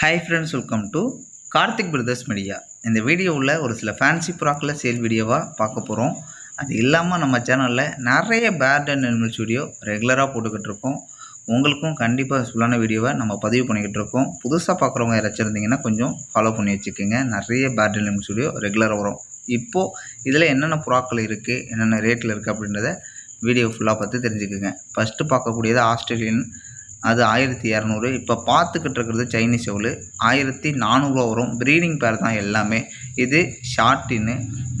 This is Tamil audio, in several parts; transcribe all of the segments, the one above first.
Hi friends welcome to Karthik brothers media இந்த வீடியோவில் ஒரு சில ஃபேன்சி ப்ராக்கில் சேல் வீடியோவாக பார்க்க போகிறோம் அது இல்லாமல் நம்ம சேனலில் நிறைய பேட் அண்ட் அனிமல்ஸ் வீடியோ ரெகுலராக போட்டுக்கிட்டு இருக்கோம். உங்களுக்கும் கண்டிப்பாக யூஸ்ஃபுல்லான வீடியோவை நம்ம பதிவு பண்ணிக்கிட்டு இருக்கோம். புதுசாக பார்க்குறவங்க யாராச்சும் இருந்தீங்கன்னா கொஞ்சம் ஃபாலோ பண்ணி வச்சுக்கோங்க. நிறைய பேட் அண்ட் அனிமல்ஸ் வீடியோ ரெகுலராக வரும். இப்போது இதில் என்னென்ன ப்ராக்கள் இருக்குது என்னென்ன ரேட்டில் இருக்குது அப்படின்றத வீடியோ ஃபுல்லாக பார்த்து தெரிஞ்சுக்குங்க. ஃபஸ்ட்டு பார்க்கக்கூடியது ஆஸ்திரேலியன் அது ஆயிரத்தி இரநூறு. இப்போ பார்த்துக்கிட்டு இருக்கிறது சைனீஸ் எவ்வளோ ஆயிரத்தி நானூறுவா வரும். ப்ரீடிங் பேர் தான் எல்லாமே. இது ஷார்ட்டின்னு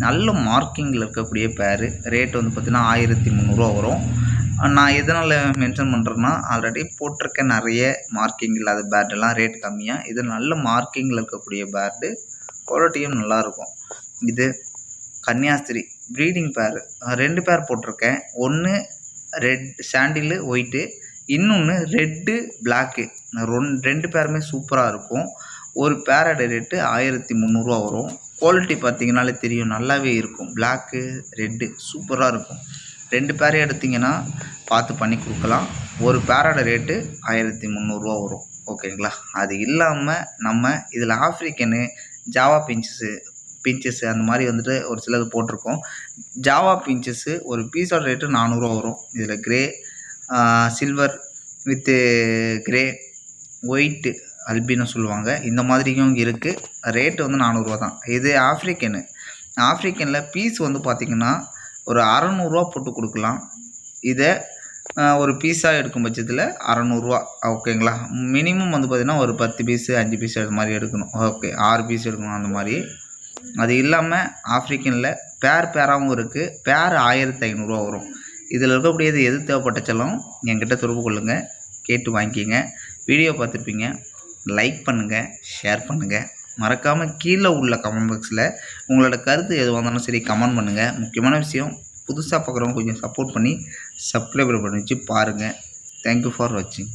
நல்ல மார்க்கிங்கில் இருக்கக்கூடிய பேர் ரேட் வந்து பார்த்திங்கன்னா ஆயிரத்தி முந்நூறுரூவா வரும். நான் எதனால் மென்ஷன் பண்ணுறேன்னா ஆல்ரெடி போட்டிருக்க நிறைய மார்க்கிங் இல்லாத பேர்டெல்லாம் ரேட் கம்மியாக இது நல்ல மார்க்கிங்கில் இருக்கக்கூடிய பேர்டு குவாலிட்டியும் நல்லாயிருக்கும் இது கன்னியாஸ்திரி. ப்ரீடிங் பேர் ரெண்டு பேர் போட்டிருக்கேன். ஒன்று ரெட் சாண்டிலு ஒயிட்டு இன்னொன்று ரெட்டு பிளாக்கு ரெண்டு பேருமே சூப்பராக இருக்கும். ஒரு பேரோட ரேட்டு ஆயிரத்தி முந்நூறுரூவா வரும். குவாலிட்டி பார்த்தீங்கனாலே தெரியும். நல்லாவே இருக்கும். பிளாக்கு ரெட்டு சூப்பராக இருக்கும். ரெண்டு பேரையும் எடுத்திங்கன்னா பார்த்து பண்ணி கொடுக்கலாம். ஒரு பேரோட ரேட்டு ஆயிரத்தி முந்நூறுரூவா வரும். ஓகேங்களா அது இல்லாமல் நம்ம இதில் ஆஃப்ரிக்கனு ஜாவா பிஞ்சஸு பிஞ்சஸ் அந்த மாதிரி வந்துட்டு ஒரு சிலது போட்டிருக்கோம். ஜாவா பிஞ்சஸ்ஸு ஒரு பீஸோட ரேட்டு நானூறுரூவா வரும். இதில் grey silver with grey white albino சொல்லுவாங்க. இந்த மாதிரியும் இருக்குது ரேட்டு வந்து நானூறுரூவா தான் இது ஆஃப்ரிக்கனு ஆஃப்ரிக்கனில் பீஸ் வந்து பார்த்திங்கன்னா ஒரு அறநூறுவா போட்டு கொடுக்கலாம். இதை ஒரு பீஸாக எடுக்கும் பட்சத்தில் அறநூறுவா ஓகேங்களா மினிமம் வந்து பார்த்திங்கன்னா ஒரு பத்து பீஸு அஞ்சு பீஸ் அது மாதிரி எடுக்கணும். ஓகே ஆறு பீஸ் எடுக்கணும் அந்த மாதிரி. அது இல்லாமல் ஆஃப்ரிக்கனில் பேர் பேராகவும் இருக்குது பேர் ஆயிரத்தி ஐநூறுரூவா வரும். இதில் இருக்கக்கூடியது எது தேவைப்பட்டச்சாலும் என்கிட்ட தொடர்பு கொள்ளுங்கள் கேட்டு வாங்கிக்கிங்க. வீடியோ பார்த்துருப்பீங்க லைக் பண்ணுங்கள் ஷேர் பண்ணுங்கள் மறக்காமல் கீழே உள்ள கமெண்ட் பாக்ஸில் உங்களோட கருத்து எது வந்தாலும் சரி கமெண்ட் பண்ணுங்கள் முக்கியமான விஷயம் புதுசாக பார்க்குறவங்க கொஞ்சம் சப்போர்ட் பண்ணி சப்ஸ்கிரைபர் பண்ணி வச்சு பாருங்கள் தேங்க்யூ ஃபார் வாட்சிங்